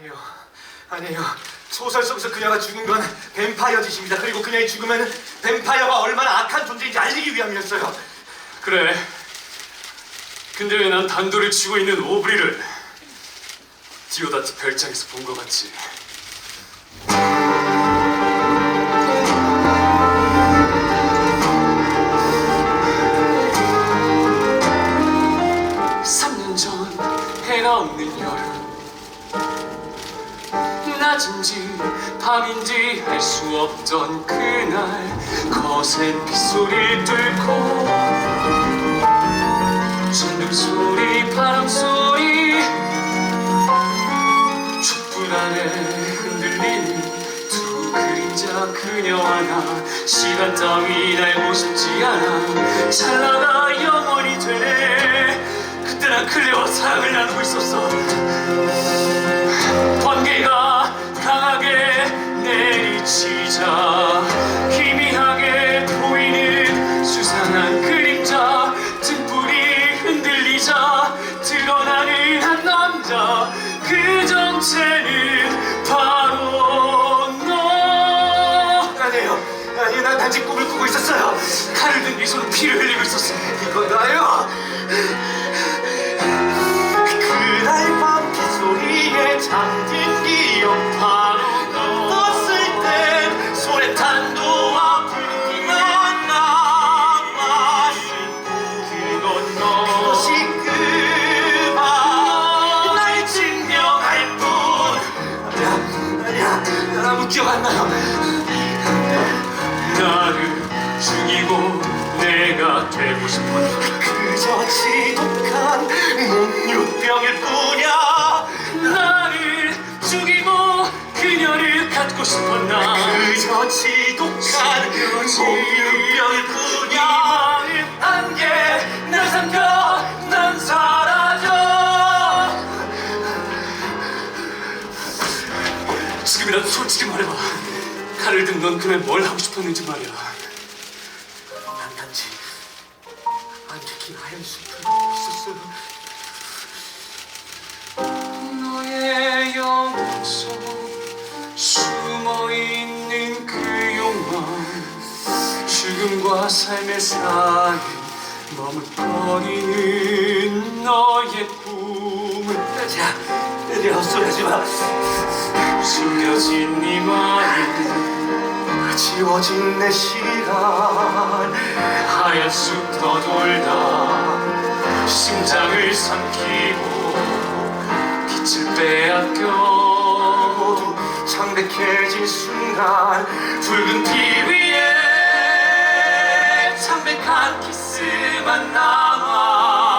아니에요. 아니에요. 소설 속에서 그녀가 죽은 건 뱀파이어 짓입니다. 그리고 그녀의 죽음에는 뱀파이어가 얼마나 악한 존재인지 알리기 위함이었어요. 그래. 근데 왜 난 단도를 치고 있는 오브리를 디오다트 별장에서 본 것 같지? 삼 년 전 해가 없는 여름 낮인지 밤인지 알 수 없던 그날 거센 빗소리를 뚫고 전등 소리 바람 소리 촛불 안에 흔들리는 두 그림자 그녀와 나. 시간 따위 알고 싶지 않아 찰나가 영원히 되네 그때 난 클레와 사랑을 나누고 있었어 흔들리자 드러나는 한 남자 그 정체는 바로 너 아니에요. 아니, 난 단지 꿈을 꾸고 있었어요. 칼을 든 네 손은 피를 흘리고 있었어 이거 나요. 아무 기억 안 나요. 나를 죽이고 내가 되고 싶었다 그저 지독한 목류병일 뿐이야. 나를 죽이고 그녀를 갖고 싶었나? 그저 지독한 목류병일 뿐이야 지금이라도 솔직히 말해봐. 칼을 든 넌 그날 뭘 하고 싶었는지 말이야. 난 단지. 안개낀 하얀 숲을 보고 있었어요 너의 영혼 속 숨어 있는 그 욕망 죽음과 삶의 사이 머뭇거리는 너의 꿈을. 자, 내 헛소리하지 마 숨겨진 네 마음 지워진 내 시간. 하얀 숲 떠돌다 심장을 삼키고 빛을 빼앗겨 모두 창백해진 순간 붉은 피 위에 창백한 키스만 남아